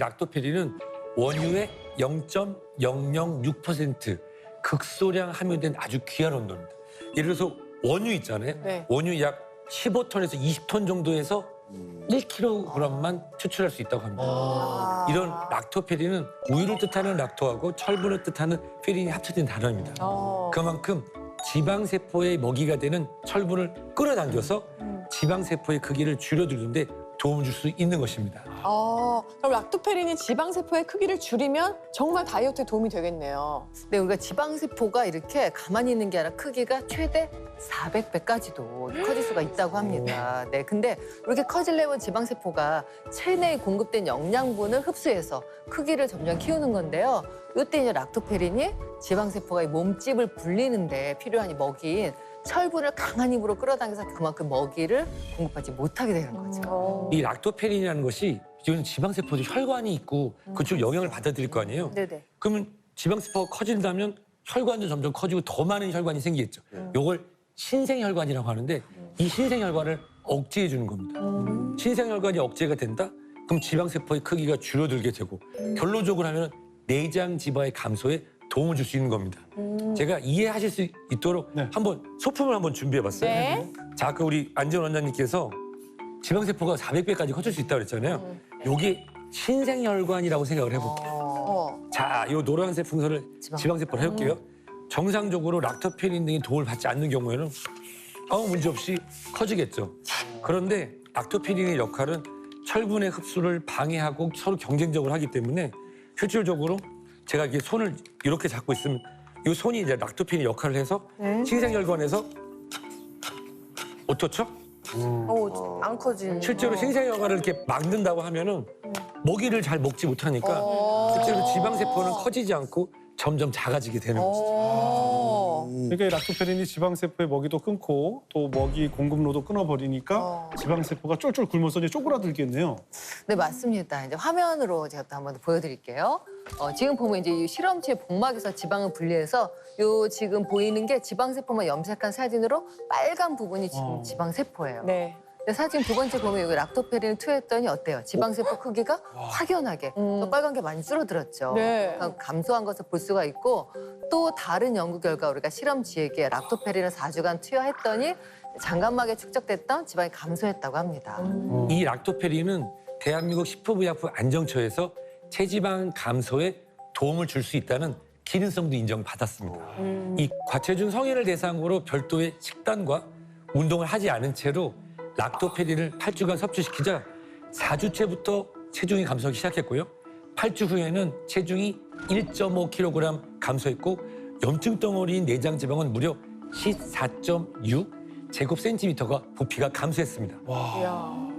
락토페린은 원유의 0.006% 극소량 함유된 아주 귀한 온도입니다. 예를 들어서 원유 있잖아요. 네. 원유 약 15톤에서 20톤 정도에서 1kg만 추출할 수 있다고 합니다. 아. 이런 락토페린은 우유를 뜻하는 락토하고 철분을 뜻하는 페린이 합쳐진 단어입니다. 어. 그만큼 지방세포의 먹이가 되는 철분을 끌어당겨서 지방세포의 크기를 줄여두는데 도움을 줄 수 있는 것입니다. 어, 그럼 락토페린이 지방세포의 크기를 줄이면 정말 다이어트에 도움이 되겠네요. 네, 우리가 지방세포가 이렇게 가만히 있는 게 아니라 크기가 최대 400배까지도 커질 수가 있다고 합니다. 네, 근데 이렇게 커지려면 지방세포가 체내에 공급된 영양분을 흡수해서 크기를 점점 키우는 건데요. 이때 이제 락토페린이 지방세포가 이 몸집을 불리는데 필요한 이 먹이인 철분을 강한 힘으로 끌어당겨서 그만큼 먹이를 공급하지 못하게 되는 거죠. 어. 이 락토페린이라는 것이 이건 지방세포도 혈관이 있고 그쪽 영향을 받아들일 거 아니에요. 네네. 그러면 지방세포가 커진다면 혈관도 점점 커지고 더 많은 혈관이 생기겠죠. 요걸 신생혈관이라고 하는데 이 신생혈관을 억제해 주는 겁니다. 신생혈관이 억제가 된다? 그럼 지방세포의 크기가 줄어들게 되고 결론적으로 하면 내장 지방의 감소에 도움을 줄 수 있는 겁니다. 제가 이해하실 수 있도록 네. 한번 소품을 한번 준비해 봤어요. 네. 자, 아까 우리 안전 원장님께서 지방세포가 400배까지 커질 수 있다고 그랬잖아요. 요게 신생혈관이라고 생각을 해볼게요. 어. 자, 이 노란색 풍선을 지방. 지방세포를 해볼게요. 정상적으로 락토페린 등이 도움을 받지 않는 경우에는 아무 문제 없이 커지겠죠. 그런데 락토페린의 역할은 철분의 흡수를 방해하고 서로 경쟁적으로 하기 때문에 실질적으로 제가 이게 손을 이렇게 잡고 있으면 이 손이 이제 락토페린 역할을 해서 네. 신생혈관에서 어떻죠? 어, 안 커지는. 실제로 신생혈관을 이렇게 막는다고 하면은 먹이를 잘 먹지 못하니까 어. 실제로 지방세포는 커지지 않고 점점 작아지게 되는 거죠. 어. 그러니까 이 락토페린이 지방세포의 먹이도 끊고 또 먹이 공급로도 끊어버리니까 어. 지방세포가 쫄쫄 굶어서 이제 쪼그라들겠네요. 네, 맞습니다. 이제 화면으로 제가 또 한번 보여드릴게요. 어, 지금 보면 이제 이 실험체의 복막에서 지방을 분리해서 요 지금 보이는 게 지방세포만 염색한 사진으로 빨간 부분이 지금 어. 지방세포예요. 네. 근데 사진 두 번째 보면 여기 락토페린을 투여했더니 어때요? 지방세포 크기가 확연하게 음. 또 빨간 게 많이 줄어들었죠. 네. 그러니까 감소한 것을 볼 수가 있고 또 다른 연구 결과 우리가 실험쥐에게 락토페린을 4주간 투여했더니 장감막에 축적됐던 지방이 감소했다고 합니다. 음. 이 락토페린은 대한민국 식품의약품 안정처에서 체지방 감소에 도움을 줄 수 있다는 기능성도 인정받았습니다. 음. 이 과체중 성인을 대상으로 별도의 식단과 운동을 하지 않은 채로 락토페린을 8주간 섭취시키자 4주째부터 체중이 감소하기 시작했고요. 8주 후에는 체중이 1.5kg 감소했고 염증 덩어리인 내장 지방은 무려 14.6 제곱 센티미터가 부피가 감소했습니다. 이야.